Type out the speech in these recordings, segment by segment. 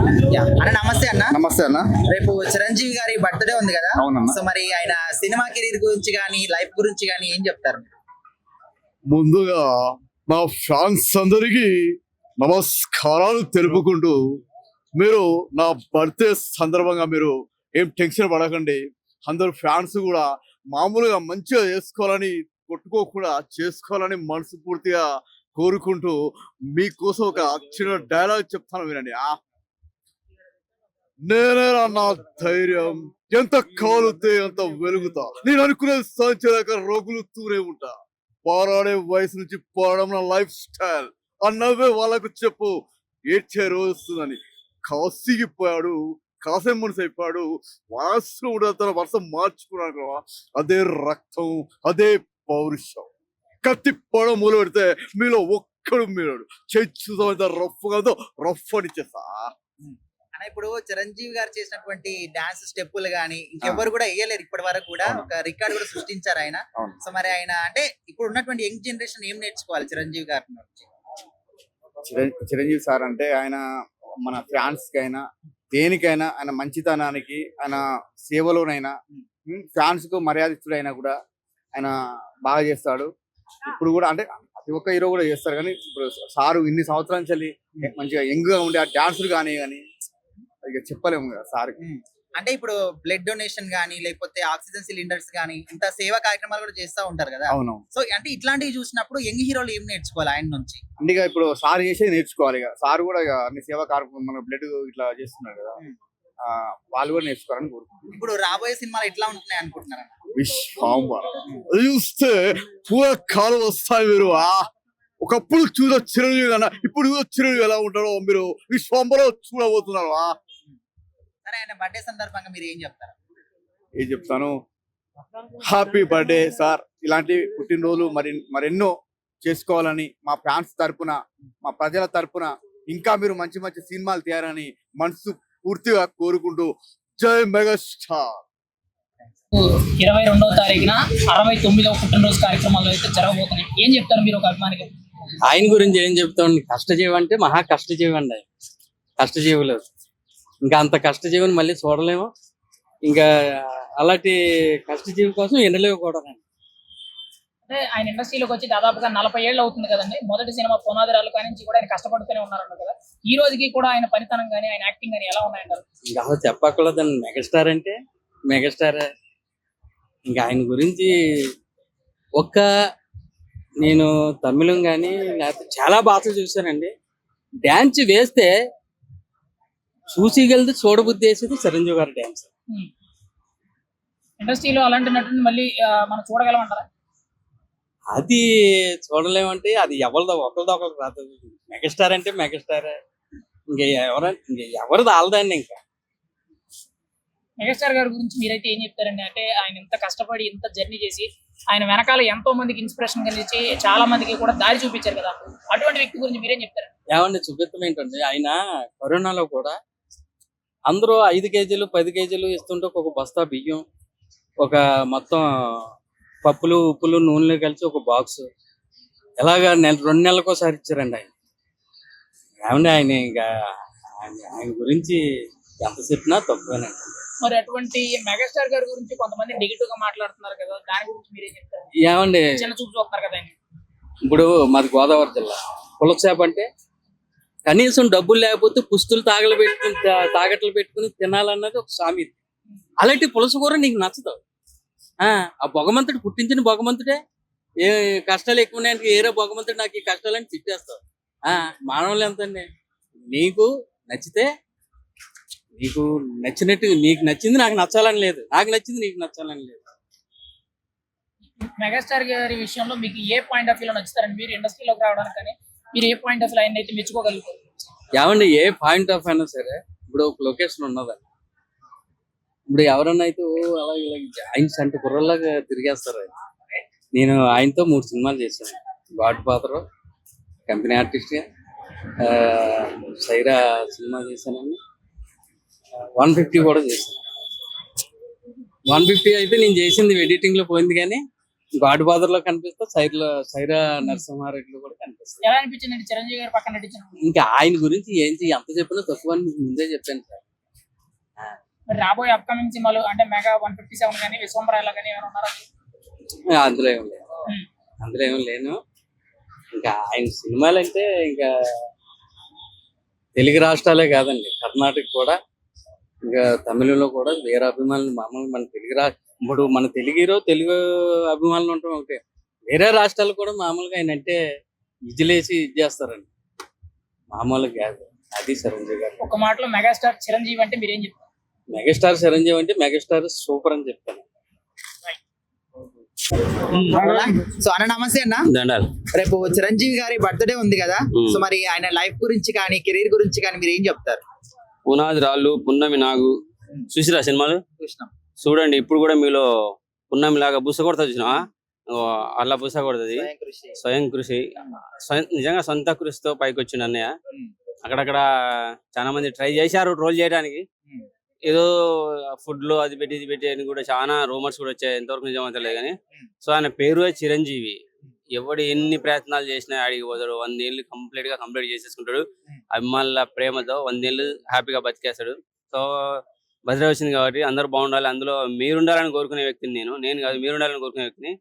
అన్న నమస్తే అన్న. నమస్తే అన్న. రేపు చిరంజీవి గారి బర్త్డే ఉంది కదా. సో మరి ఆయన సినిమా కెరీర్ గురించి కానీ లైఫ్ గురించి కానీ ఏం చెప్తారు? ముందుగా నా ఫ్యాన్స్ అందరికీ నమస్కారాలు తెలుపుకుంటూ మీరు నా బర్త్డే సందర్భంగా మీరు ఏం టెన్షన్ పడకండి. అందరు ఫ్యాన్స్ కూడా మామూలుగా మంచిగా చేసుకోవాలని కొట్టుకోకుండా చేసుకోవాలని మనస్ఫూర్తిగా కోరుకుంటూ మీకోసం ఒక చిన్న డైలాగ్ చెప్తాను వినండి. ఆ. నేనేరా నా ధైర్యం? ఎంత కాలుతే అంత వెలుగుతా? నేను అనుకునే సంచలేక రగులుతూనే ఉంటా. పోరాడే వయసు నుంచి పోరాడడం నా లైఫ్ స్టైల్. అన్నవే వాళ్ళకు చెప్పు ఏడ్చే రోజు వస్తుందని. కాసిగిపోయాడు కాసే మనిషి అయిపోయాడు వాసు ఉండే తన వరుస మార్చుకున్నాను కదా. అదే రక్తం అదే పౌరుషం. కత్తి పొడ మూల పెడితే మీలో ఒక్కడు మీరాడు. చెచ్చు రఫ్ కాదు రఫ్ అని చేస్తా అన్న ఇప్పుడు చిరంజీవి గారు చేసినటువంటి డాన్స్ స్టెప్పులు కానీ ఇంకెవ్వరు కూడా వేయలేరు ఇప్పటి వరకు కూడా. ఒక రికార్డ్ కూడా సృష్టించారు ఆయన. సో మరి ఆయన అంటే ఇప్పుడు ఉన్నటువంటి యంగ్ జనరేషన్ ఏం నేర్చుకోవాలి చిరంజీవి గారి నుంచి? చిరం- చిరంజీవి సార్ అంటే ఆయన మన ఫ్యాన్స్కి అయినా దేనికైనా ఆయన మంచితనానికి ఆయన సేవలోనైనా ఫ్యాన్స్కు మర్యాదిస్తుడైనా కూడా ఆయన బాగా చేస్తాడు. ఇప్పుడు కూడా అంటే ప్రతి ఒక్క హీరో కూడా చేస్తారు. కానీ ఇప్పుడు సారు ఇన్ని సంవత్సరాల నుంచి మంచిగా యంగ్గా ఉండే ఆ డాన్సులు కానీ కానీ ఇక చెప్పలేము కదా సార్ అంటే ఇప్పుడు బ్లడ్ డొనేషన్ కానీ లేకపోతే ఆక్సిజన్ సిలిండర్స్ కానీ ఇంత సేవా కార్యక్రమాలు కూడా చేస్తూ ఉంటారు కదా. అవును సో అంటే ఇట్లాంటివి చూసినప్పుడు యంగ్ హీరోలు ఏం నేర్చుకోవాలి ఆయన నుంచి? అంటే ఇక ఇప్పుడు సార్ చేసేది నేర్చుకోవాలి ఇక. సార్ కూడా ఇక అన్ని సేవా కార్యక్రమం బ్లడ్ ఇట్లా చేస్తున్నారు కదా. వాళ్ళు కూడా నేర్చుకోవాలని కోరుకుంటున్నాను. ఇప్పుడు రాబోయే సినిమాలు ఎట్లా ఉంటున్నాయి అనుకుంటున్నారు? విశ్వాంబ చూస్తే పూర కాలం వస్తాయి మీరు. ఒకప్పుడు చిరంజీవి కన్నా ఇప్పుడు చిరంజీవి ఎలా ఉంటారో మీరు విశ్వంబలో చూడబోతున్నారు. సరే ఆయన బర్త్డే సందర్భంగా మీరు ఏం చెప్తారు? ఏం చెప్తాను? హ్యాపీ బర్త్డే సార్ ఇలాంటి పుట్టినరోజులు మరి మరెన్నో చేసుకోవాలని మా ఫ్యాన్స్ తరపున మా ప్రజల తరపున ఇంకా మీరు మంచి మంచి సినిమాలు తీయాలని మనసు పూర్తిగా కోరుకుంటూ జై మెగాస్టార్. ఇరవై రెండవ తారీఖున అరవై తొమ్మిదవ పుట్టినరోజు కార్యక్రమాలు అయితే జరగబోతున్నాయి. ఏం చెప్తారు మీరు ఒక అభిమానికి? ఆయన గురించి ఏం చెప్తాం? కష్టజీవి అంటే మహా కష్టజీవి అండి. కష్టజీవులు. ఇంకా అంత కష్టజీవిని మళ్ళీ చూడలేము. ఇంకా అలాంటి కష్టజీవి కోసం ఎన్నలేవు కూడా అంటే ఆయన ఇండస్ట్రీలోకి వచ్చి దాదాపుగా నలభై ఏళ్ళు అవుతుంది కదండి. మొదటి సినిమా పునాదిరాలు కానీ నుంచి కూడా ఆయన కష్టపడుతూనే ఉన్నారంట కదా. ఈ రోజుకి కూడా ఆయన పనితనం కానీ ఆయన యాక్టింగ్ కానీ ఎలా ఉన్నాయంటారు? ఇంకా అసలు చెప్పక్కర్లేదండి మెగాస్టార్ అంటే మెగాస్టార్. ఇంకా ఆయన గురించి ఒక్క నేను తమిళం కానీ లేకపోతే చాలా భాషలు చూశానండి. డ్యాన్స్ వేస్తే చూసిగలదు చూడబుద్ధి వేసేది చిరంజీవి గారి డ్యాన్స్ ఇండస్ట్రీలో అలాంటి నటుని మళ్ళీ మనం చూడగలమంటారా? అది చూడలేమంటే అది ఎవరిదో ఒకరిదో ఒకరికి రాదు. మెగాస్టార్ అంటే మెగాస్టార్. ఇంకా ఎవర ఇంకా ఎవరిది ఆలదండి ఇంకా. మెగాస్టార్ గారి గురించి మీరైతే ఏం చెప్తారండి? అంటే ఆయన ఇంత కష్టపడి ఇంత జర్నీ చేసి ఆయన వెనకాల ఎంతో మందికి ఇన్స్పిరేషన్ కలిగించి చాలా మందికి కూడా దారి చూపించారు కదా. అటువంటి వ్యక్తి గురించి మీరేం చెప్తారు? ఏమండి చూపిస్తాం ఏంటంటే ఆయన కరోనాలో కూడా అందరూ ఐదు కేజీలు పది కేజీలు ఇస్తుంటే ఒక బస్తా బియ్యం ఒక మొత్తం పప్పులు ఉప్పులు నూనెలు కలిసి ఒక బాక్స్ ఎలాగా నెల రెండు నెలలకు ఒకసారి ఇచ్చారండి ఆయన. ఏమండి ఆయన ఇంకా ఆయన గురించి ఎంత చెప్పినా తక్కువేనండి మరి అటువంటి మెగాస్టార్ గారి గురించి కొంతమంది నెగిటివ్గా మాట్లాడుతున్నారు కదా దాని గురించి మీరేం చెప్తారు? ఏమండి? చిన్న చూపు చూస్తున్నారు కదా ఇప్పుడు మాది గోదావరి జిల్లా. పులస అంటే కనీసం డబ్బులు లేకపోతే పుస్తులు తాగలు పెట్టుకుని తాగట్లు పెట్టుకుని తినాలన్నది ఒక సామెత అలాంటి పులసకూర నీకు నచ్చదు. ఆ ఆ భగవంతుడు పుట్టించిన భగవంతుడే ఏ కష్టాలు ఎక్కువ ఉన్నాయంటే ఏరే భగవంతుడు నాకు ఈ కష్టాలని తిట్టేస్తావు ఆ మానవులు ఎంతండి? నీకు నచ్చితే నీకు నచ్చినట్టు నీకు నచ్చింది నాకు నచ్చాలని లేదు. నాకు నచ్చింది నీకు నచ్చాలని లేదు. మెగాస్టార్ గారి విషయంలో మీకు ఏ పాయింట్ ఆఫ్ వ్యూలో నచ్చుతారని మీరు ఇండస్ట్రీలోకి రావడానికి కానీ మీరు ఏ పాయింట్ ఆఫ్ వ్యూ ఆయన అయితే మెచ్చుకోగలుగుతారు? ఏమండి ఏ పాయింట్ ఆఫ్ అయినా సరే ఇప్పుడు ఒక లొకేషన్ ఉన్నదా ఇప్పుడు ఎవరన్నా అయితే ఓ అలా ఇలా ఆయన సంటి కుర్రల్లాగా తిరిగేస్తారు నేను ఆయనతో మూడు సినిమాలు చేశాను. Godfather company artist Sye Raa cinema చేశానండి వన్ ఫిఫ్టీ కూడా చేశాను. వన్ ఫిఫ్టీ అయితే నేను చేసింది ఎడిటింగ్లో పోయింది కానీ గాడ్ ఫాదర్లో కనిపిస్తా సైరా సైరా నరసింహారెడ్డిలో కూడా కనిపిస్తుంది ఎలా అనిపించింది చిరంజీవి గారు పక్కన నటించిన ఇంకా ఆయన గురించి ఏంటి ఎంత చెప్పినా తక్కువ అని మీకు ముందే చెప్పాను సార్. రాబోయే అప్కమింగ్ సినిమాలు అంటే మెగా వన్ ఫిఫ్టీ సెవెన్ కానీ విశ్వంబరాల కానీ ఏమైనా ఉన్నారా? అందులో ఏం లేదు. అందులో ఏం లేను. ఇంకా ఆయన సినిమాలు అంటే ఇంకా తెలుగు రాష్ట్రాలే కాదండి కర్ణాటక కూడా ఇంకా తమిళంలో కూడా వేరే అభిమానులు మామూలు మన తెలుగు రా ఇప్పుడు మన తెలుగు హీరో తెలుగు అభిమానులు ఉంటాం ఒకటే. వేరే రాష్ట్రాలు కూడా మామూలుగా ఆయన అంటే ఇజిలేసి ఇది చేస్తారండి. మామూలుగా కాదు. అది చిరంజీవి గారు. ఒక మాటలో మెగాస్టార్ చిరంజీవి అంటే మీరేం చెప్తారు? మెగాస్టార్ చిరంజీవి అంటే మెగాస్టార్ సూపర్ అని చెప్తాను. సో అన్న నమస్తే అన్న. దండాలు. రేపు చిరంజీవి గారి బర్త్డే ఉంది కదా. సో మరి ఆయన లైఫ్ గురించి కానీ కెరీర్ గురించి కానీ మీరు ఏం చెప్తారు? పునాది రాళ్ళు పున్నమి నాగు. చూసిరా సినిమాలు? చూసినాం. చూడండి ఇప్పుడు కూడా మీలో పున్నమి లాగా బుస కొడతా చూసినా అలా బుస కొడుతుంది. స్వయం కృషి. నిజంగా సొంత కృషితో పైకి వచ్చిండు అన్నయ్య. అక్కడక్కడ చాలా మంది ట్రై చేశారు రోల్ చేయడానికి. ఏదో ఫుడ్లో అది పెట్టి ఇది పెట్టి అని కూడా చాలా రూమర్స్ కూడా వచ్చాయి. ఎంతవరకు నిజం తెలియదు కానీ. సో ఆయన పేరు చిరంజీవి. ఎవడు ఎన్ని ప్రయత్నాలు చేసినా ఆడికి పోతాడు. వందేళ్ళు కంప్లీట్గా కంప్లీట్ చేసేసుకుంటాడు. అభిమానుల ప్రేమతో వందేళ్ళు హ్యాపీగా బతికేస్తాడు. సో భద్ర వచ్చింది కాబట్టి అందరూ బాగుండాలి. అందులో మీరు ఉండాలని కోరుకునే వ్యక్తిని నేను. నేను కాదు మీరు ఉండాలని కోరుకునే వ్యక్తిని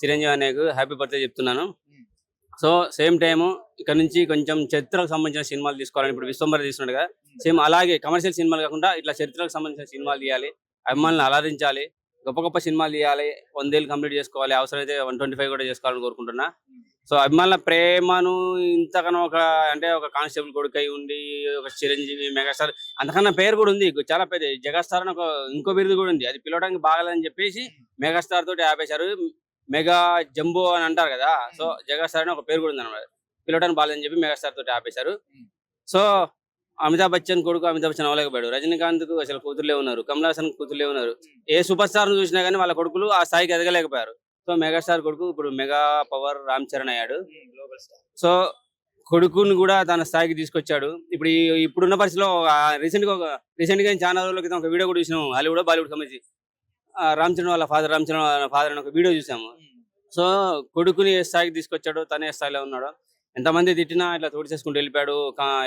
చిరంజీవి అనేకు హ్యాపీ బర్త్డే చెప్తున్నాను. సో సేమ్ టైం ఇక్కడ నుంచి కొంచెం చరిత్రకు సంబంధించిన సినిమాలు తీసుకోవాలని ఇప్పుడు విశ్వంబర తీసుకున్నట్టుగా సేమ్ అలాగే కమర్షియల్ సినిమాలు కాకుండా ఇట్లా చరిత్రకు సంబంధించిన సినిమాలు తీయాలి. అభిమానులను అలరించాలి గొప్ప గొప్ప సినిమాలు తీయాలి వందేళ్ళు కంప్లీట్ చేసుకోవాలి. అవసరమైతే వన్ ట్వంటీ ఫైవ్ కూడా చేసుకోవాలని కోరుకుంటున్నా. సో అభిమానుల ప్రేమను ఇంతకన్నా ఒక అంటే ఒక కానిస్టేబుల్ కొడుకై ఉండి ఒక చిరంజీవి మెగాస్టార్ అంతకన్నా పేరు కూడా ఉంది. చాలా పెద్ద జగాస్టార్ అని ఒక ఇంకో బిరుదు కూడా ఉంది. అది పిలవడానికి బాగాలని చెప్పేసి మెగాస్టార్ తోటి ఆపేశారు. మెగా జంబో అని అంటారు కదా. సో జగాస్టార్ అని ఒక పేరు కూడా ఉంది అనమాట పిలవడానికి బాగాలని చెప్పి మెగాస్టార్ తోటి ఆపేశారు. సో అమితాబ్ బచ్చన్ కొడుకు అమితాబ్ బచ్చన్ అవ్వలేకపోయాడు. రజనీకాంత్కు అసలు కూతురులే ఉన్నారు. కమల్ హాసన్ కూతుర్లే ఉన్నారు. ఏ సూపర్ స్టార్ను చూసినా కానీ వాళ్ళ కొడుకులు ఆ స్థాయికి ఎదగలేకపోయారు. సో మెగాస్టార్ కొడుకు ఇప్పుడు మెగా పవర్ రామ్ చరణ్ అయ్యాడు. సో కొడుకుని కూడా తన స్థాయికి తీసుకొచ్చాడు. ఇప్పుడు ఇప్పుడున్న పరిస్థితిలో రీసెంట్గా ఒక రీసెంట్గా చాలా రోజుల క్రితం ఒక వీడియో కూడా చూసినాం. హాలీవుడ్ బాలీవుడ్ సంబంధించి. ఆ, రామ్ చరణ్ వాళ్ళ ఫాదర్ రామ్ చరణ్ వాళ్ళ ఫాదర్ అని ఒక వీడియో చూసాము. సో కొడుకుని ఏ స్థాయికి తీసుకొచ్చాడు తనే స్థాయిలో ఉన్నాడు ఎంతమంది తిట్టినా ఇట్లా తోడిసేసుకుంటూ వెళ్ళిపోయాడు.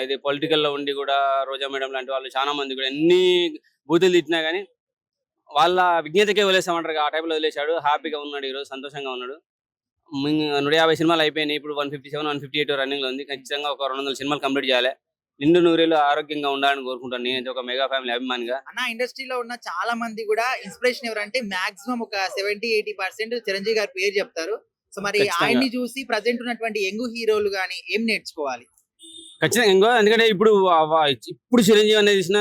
ఇది పొలిటికల్లో ఉండి కూడా రోజా మేడం లాంటి వాళ్ళు చాలా మంది కూడా ఎన్ని బూతులు తిట్టినా కానీ వాళ్ళ విజ్ఞతకే వదిలేసామంటారు ఆ టైంలో వదిలేశాడు. హ్యాపీగా ఉన్నాడు ఈరోజు సంతోషంగా ఉన్నాడు. నూట యాభై సినిమాలు అయిపోయినాయి. ఇప్పుడు one fifty seven one fifty eight రన్నింగ్లో ఉంది. ఖచ్చితంగా ఒక రెండు వందల సినిమాలు కంప్లీట్ చేయాలి. నిండు నూరేళ్ళు ఆరోగ్యంగా ఉండాలని కోరుకుంటాను. నేను ఒక మెగా ఫ్యామిలీ అభిమానిగా. అన్న ఇండస్ట్రీలో ఉన్న చాలా మంది కూడా ఇన్స్పిరేషన్ ఎవరంటే మాక్సిమం ఒక సెవెంటీ ఎయిటీ పర్సెంట్ చిరంజీవి గారి పేరు చెప్తారు. సో మరి. ఆయన్ని చూసి ప్రజెంట్ ఉన్నటువంటి యంగ్ హీరోలు గానీ ఏం నేర్చుకోవాలి? ఖచ్చితంగా ఇంకో ఎందుకంటే ఇప్పుడు ఇప్పుడు చిరంజీవి అనేది చూసిన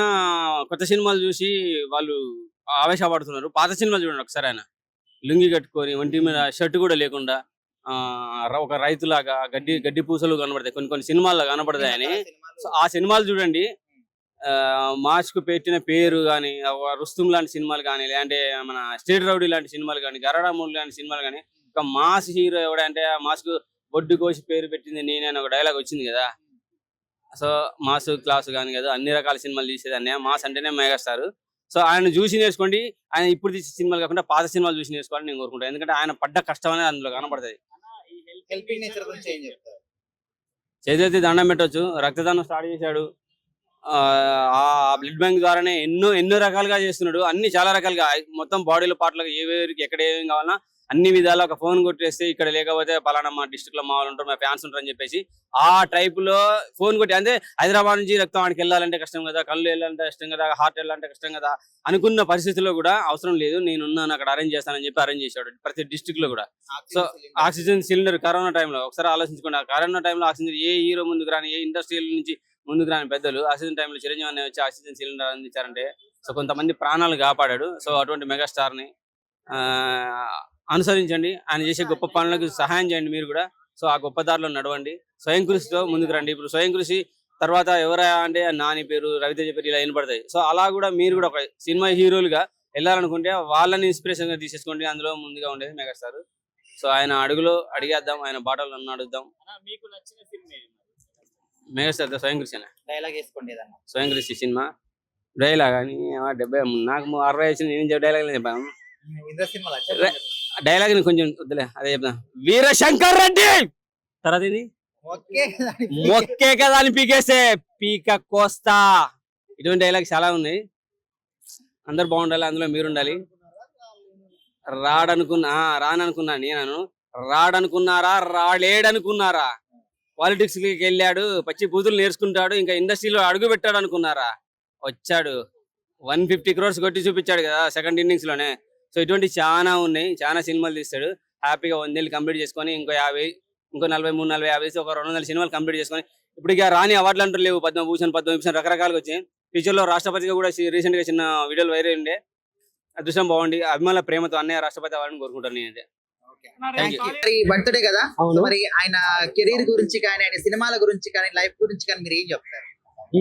కొత్త సినిమాలు చూసి వాళ్ళు ఆవేశపడుతున్నారు. పాత సినిమాలు చూడండి ఒకసారి ఆయన. లుంగి కట్టుకొని ఒంటి మీద షర్ట్ కూడా లేకుండా ఒక రైతులాగా గడ్డి గడ్డి పూసలు కనబడతాయి. కొన్ని కొన్ని సినిమాల్లో కనబడతాయి అని. సో ఆ సినిమాలు చూడండి. ఆ, మాస్కు పెట్టిన పేరు కానీ రుస్తుం లాంటి సినిమాలు కానీ లేదంటే మన స్టేట్ రౌడీ లాంటి సినిమాలు కానీ గరడామూల్ లాంటి సినిమాలు కానీ ఒక మాస్ హీరో ఎవడంటే ఆ మాస్కు బొడ్డు కోసి పేరు పెట్టింది నేనే అని ఒక డైలాగ్ వచ్చింది కదా. సో మాస్ క్లాస్ కానీ కదా అన్ని రకాల సినిమాలు తీసేది అన్నయ్య మాస్ అంటేనే మెగాస్టార్ సో ఆయన చూసి నేర్చుకోండి. ఆయన ఇప్పుడు తీసే సినిమాలు కాకుండా పాత సినిమాలు చూసి నేర్చుకోవాలని నేను కోరుకుంటాను. ఎందుకంటే ఆయన పడ్డ కష్టం అనేది అందులో కనబడుతుంది హెల్పింగ్ చేతి దండం పెట్టొచ్చు. రక్తదానం స్టార్ట్ చేశాడు. ఆ ఆ బ్లడ్ బ్యాంక్ ద్వారానే ఎన్నో ఎన్నో రకాలుగా చేస్తున్నాడు. అన్ని చాలా రకాలుగా. మొత్తం బాడీలో పాటలకు ఎవరికి ఎక్కడ ఏమేమి కావాలన్నా అన్ని విధాలు ఒక ఫోన్ కొట్టేస్తే ఇక్కడ లేకపోతే పలానా మా డిస్ట్రిక్ట్లో మా వాళ్ళు ఉంటారు మా ఫ్యాన్స్ ఉంటారు అని చెప్పేసి ఆ టైప్లో ఫోన్ కొట్టి అంటే హైదరాబాద్ నుంచి రక్తం ఆడికి వెళ్ళాలంటే కష్టం కదా కళ్ళు వెళ్ళాలంటే కష్టం కదా హార్ట్ వెళ్ళాలంటే కష్టం కదా అనుకున్న పరిస్థితిలో కూడా అవసరం లేదు నేనున్నాను అక్కడ అరేంజ్ చేస్తానని చెప్పి అరేంజ్ చేశాడు ప్రతి డిస్ట్రిక్ట్లో కూడా సో ఆక్సిజన్ సిలిండర్ కరోనా టైంలో ఒకసారి ఆలోచించుకోండి ఆ కరోనా టైంలో ఆక్సిజన్ ఏ హీరో ముందుకు రాని ఏ ఇండస్ట్రియల్ నుంచి ముందుకు రాని పెద్దలు ఆక్సిజన్ టైంలో చిరంజీవి అనే వచ్చి ఆక్సిజన్ సిలిండర్ అందించారంటే సో కొంతమంది ప్రాణాలు కాపాడాడు. సో అటువంటి మెగాస్టార్ని ఆ, అనుసరించండి. ఆయన చేసే గొప్ప పనులకు సహాయం చేయండి మీరు కూడా. సో ఆ గొప్ప దారిలో నడవండి. స్వయం కృషితో ముందుకు రండి. ఇప్పుడు స్వయం కృషి తర్వాత ఎవరా అంటే నాని పేరు రవితేజ పేరు ఇలా వినపడతాయి. సో అలా కూడా మీరు కూడా ఒక సినిమా హీరోలుగా వెళ్ళాలనుకుంటే వాళ్ళని ఇన్స్పిరేషన్గా తీసేసుకోండి. అందులో ముందుగా ఉండేది మెగాస్టార్. సో ఆయన అడుగులో అడిగేద్దాం ఆయన బాటలు నన్ను అడుగుదాం మీకు నచ్చిన సినిమా మెగాస్టార్ స్వయం కృషి డైలాగ్ వేసుకోండి ఏదన్నా. స్వయం కృషి సినిమా? డైలాగ్ అని డెబ్బై నాకు అరవై వచ్చింది నేను డైలాగ్ చెప్పాను? డైలాగ్ని కొంచెం వద్దులే అదే చెప్తా వీరశంకర్ రెడ్డి! తర్వాత ఇది మొక్కే కదా అని పీకేస్తే పీక కోస్తా. ఇటువంటి డైలాగ్ చాలా ఉన్నాయి. అందరు బాగుండాలి అందులో మీరు ఉండాలి రాడనుకున్నా రాననుకున్నా నేను రాడనుకున్నారా రాలేడనుకున్నారా? పాలిటిక్స్కి వెళ్ళాడు పచ్చి బూతులు నేర్చుకుంటాడు ఇంకా ఇండస్ట్రీలో అడుగు పెట్టాడు అనుకున్నారా వచ్చాడు. వన్ ఫిఫ్టీ క్రోర్స్ కొట్టి చూపించాడు కదా సెకండ్ ఇన్నింగ్స్లోనే. సో ఇటువంటి చాలా ఉన్నాయి. చాలా సినిమాలు తీస్తాడు. హ్యాపీగా వందేళ్ళు కంప్లీట్ చేసుకొని ఇంకో యాభై ఇంకో నలభై మూడు నలభై యాభై ఒక రెండు వందల సినిమాలు కంప్లీట్ చేసుకొని ఇప్పుడు ఇక రాని అవార్డులు అంటూ లేవు. పద్మభూషణ్ పద్మభూషణ్ రకరకాలుగా వచ్చాయి. ఫ్యూచర్లో రాష్ట్రపతిగా కూడా రీసెంట్గా చిన్న వీడియోలు వైరల్ ఉండే అదృష్టం బాగుండి. అభిమానుల ప్రేమతో అన్నయ్య రాష్ట్రపతి అవ్వాలని కోరుకుంటాను నేనైతే. మరి బర్త్డే కదా? అవును. మరి ఆయన కెరీర్ గురించి కానీ ఆయన సినిమాల గురించి కానీ లైఫ్ గురించి కానీ మీరు ఏం చెప్తారు?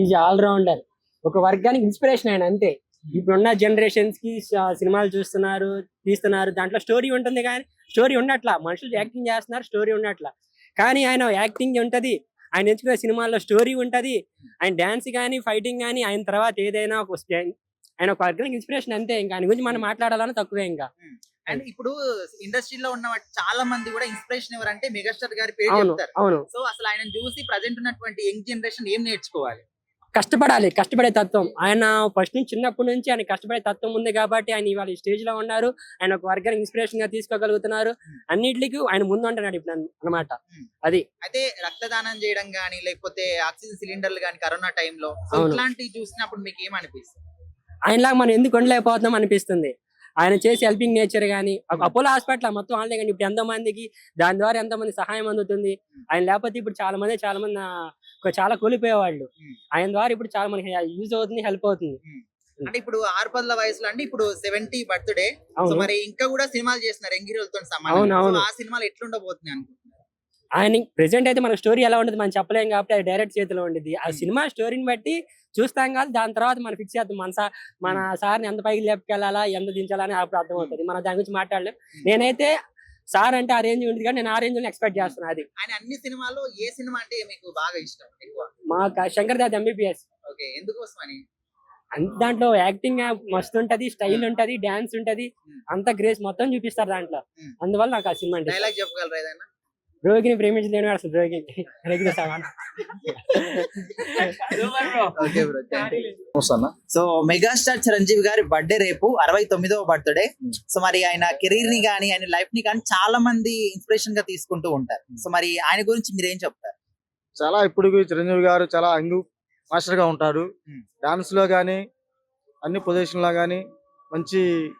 Is all rounder. ఒక వర్గానికి ఇన్స్పిరేషన్ ఆయన అంతే. ఇప్పుడున్న జనరేషన్స్కి స- సినిమాలు చూస్తున్నారు తీస్తున్నారు దాంట్లో స్టోరీ ఉంటుంది కానీ స్టోరీ ఉన్నట్ల. మనుషులు యాక్టింగ్ చేస్తున్నారు స్టోరీ ఉన్నట్ల. కానీ ఆయన యాక్టింగ్ ఉంటది. ఆయన ఎంచుకునే సినిమాల్లో స్టోరీ ఉంటది. ఆయన డాన్స్ కానీ ఫైటింగ్ కానీ ఆయన తర్వాత ఏదైనా ఒక ఆయన ఒక వర్గానికి ఇన్స్పిరేషన్ అంతే ఇంకా. ఆయన గురించి మనం మాట్లాడాలని తక్కువే ఇంకా. అండ్ ఇప్పుడు ఇండస్ట్రీలో ఉన్న చాలా మంది కూడా ఇన్స్పిరేషన్ ఎవరంటే మెగాస్టార్ గారి పేరు చెప్తారు. అవును. సో అసలు ఆయన చూసి ప్రజెంట్ ఉన్నటువంటి యంగ్ జనరేషన్ ఏం నేర్చుకోవాలి? కష్టపడాలి కష్టపడే తత్వం. ఆయన ఫస్ట్ నుంచి చిన్నప్పటి నుంచి ఆయన కష్టపడే తత్వం ఉంది కాబట్టి ఆయన ఇవాళ ఈ స్టేజ్లో ఉన్నారు. ఆయన ఒక వర్గానికి ఇన్స్పిరేషన్గా తీసుకోగలుగుతున్నారు. అన్నిటికీ ఆయన ముందు ఉంటున్నాడు ఇప్పుడు అనమాట అయితే రక్తదానం చేయడం కానీ లేకపోతే ఆక్సిజన్ సిలిండర్లు కానీ కరోనా టైంలో. ఇట్లాంటివి చూసినప్పుడు మీకు ఏమనిపిస్తుంది ఆయనలాగా మనం ఎందుకు ఉండలేకపోతున్నాం అనిపిస్తుంది. ఆయన చేసే హెల్పింగ్ నేచర్ గానీ ఒక అపోలో హాస్పిటల్ మొత్తం ఆన్లైన్ కానీ ఇప్పుడు ఎంతో మందికి దాని ద్వారా ఎంతో మంది సహాయం అందుతుంది. ఆయన లేకపోతే ఇప్పుడు చాలా మంది చాలా మంది చాలా కూలిపోయేవాళ్ళు. ఆయన ద్వారా ఇప్పుడు చాలా మనకి యూజ్ అవుతుంది హెల్ప్ అవుతుంది. అంటే ఇప్పుడు ఆరు పదుల వయసులో అంటే ఇప్పుడు సెవెంటీ బర్త్డే. మరి ఇంకా కూడా సినిమాలు చేస్తున్నారు అవును, సమానం ఆ సినిమాలు ఎట్లుండబోతున్నాయి అనుకుంటున్నారు? ఆయన ప్రెసెంట్ అయితే మన స్టోరీ ఎలా ఉంటుంది మనం చెప్పలేం కాబట్టి అది డైరెక్ట్ చేతిలో ఉండేది ఆ. సినిమా స్టోరీని బట్టి చూస్తాం కాదు దాని తర్వాత మనం ఫిక్స్ చేద్దాం. మన సార్ మన సార్ని ఎంత పైకి లేపుకెళ్ళాలా ఎంత దించాలని అప్పుడు అర్థమవుతుంది. మనం దాని గురించి మాట్లాడలేం. నేనైతే సార్ అంటే ఆ రేంజ్ ఉంటుంది కానీ నేను ఆ రేంజ్ ఎక్స్పెక్ట్ చేస్తున్నా అది. ఆయన అన్ని సినిమాలో ఏ సినిమా అంటే మీకు బాగా ఇష్టం? ఎక్కువ? మా శంకర్ దాద్ ఎంబీబీఎస్ ఓకే ఎందుకోసం అని దాంట్లో యాక్టింగ్ మస్తు ఉంటది స్టైల్ ఉంటది డాన్స్ ఉంటది Hmm. అంత గ్రేస్ మొత్తం చూపిస్తారు దాంట్లో. Hmm. అందువల్ల నాకు ఆ సినిమా. డైలాగ్ చెప్పగలరా ఏదైనా? రోగిని ప్రేమించలేను అసలు రోగిని రెగ్యులర్ సమానం. Okay bro so megastar Chiranjeevi గారి బర్త్డే రేపు అరవై తొమ్మిదవ బర్త్డే సో మరి ఆయన కెరీర్ని కానీ ఆయన లైఫ్ని కానీ చాలా మంది ఇన్స్పిరేషన్గా తీసుకుంటూ ఉంటారు. సో మరి ఆయన గురించి మీరు ఏం చెప్తారు? చాలా ఇప్పుడు చిరంజీవి గారు చాలా అంగు మాస్టర్గా ఉంటారు. Hmm. డాన్స్లో గానీ అన్ని పొజిషన్లో గానీ మంచి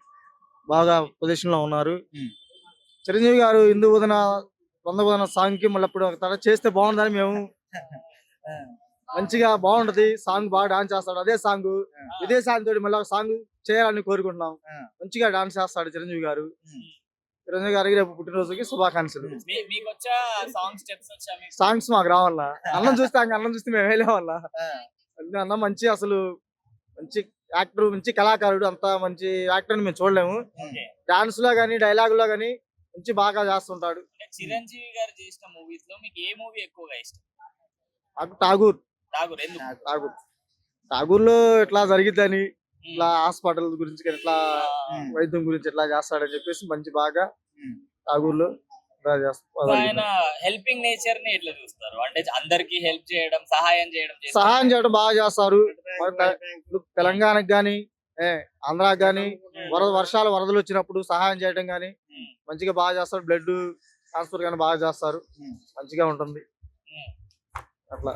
బాగా పొజిషన్లో ఉన్నారు. Hmm. చిరంజీవి గారు హిందూ వదన వంద వదన సాంగ్కి మళ్ళీ ఒక తడ చేస్తే బాగుందని మేము మంచిగా బాగుంటది. సాంగ్ బాగా డాన్స్ చేస్తాడు. అదే సాంగ్. ఇదే సాంగ్ తోటి మళ్ళీ సాంగ్ చేయాలని కోరుకుంటున్నాం. మంచిగా డాన్స్ చేస్తాడు చిరంజీవి గారు. చిరంజీవి గారికి రేపు పుట్టినరోజుకి శుభాకాంక్షలు. సాంగ్స్ మాకు? రావాలా? అన్నం చూస్తే అన్నం చూస్తే మేము వెళ్ళేవాళ్ళ అన్న మంచి అసలు మంచి యాక్టర్ మంచి కళాకారుడు అంత మంచి యాక్టర్ మేము చూడలేము. డాన్స్లో గానీ డైలాగ్లో గానీ మంచి బాగా చేస్తుంటాడు. చిరంజీవి గారు చేసిన మూవీస్లో మీకు ఏ మూవీ ఎక్కువగా ఇష్టం? నాకు ఠాగూర్. ఠాగూర్ ఎందుకు? ఠాగూర్. ఠాగూర్. లో ఇట్లా జరిగిద్దని ఇట్లా హాస్పిటల్ గురించి కానీ ఇట్లా. వైద్యం గురించి ఎట్లా చేస్తాడని చెప్పేసి మంచి బాగా. ఠాగూర్లో ఇట్లా ఆయన హెల్పింగ్ నేచర్ని ఎట్లా చూస్తారు? అంటే అందరికి హెల్ప్ చేయడం సహాయం చేయడం చేస్తారు. సహాయం చేయడం బాగా చేస్తారు. తెలంగాణకు గానీ ఏ ఆంధ్రాకి గానీ వరద వర్షాలు వరదలు వచ్చినప్పుడు సహాయం చేయడం గానీ. మంచిగా బాగా చేస్తారు. బ్లడ్ ట్రాన్స్ఫర్ గానీ బాగా చేస్తారు. మంచిగా ఉంటుంది. అట్లా.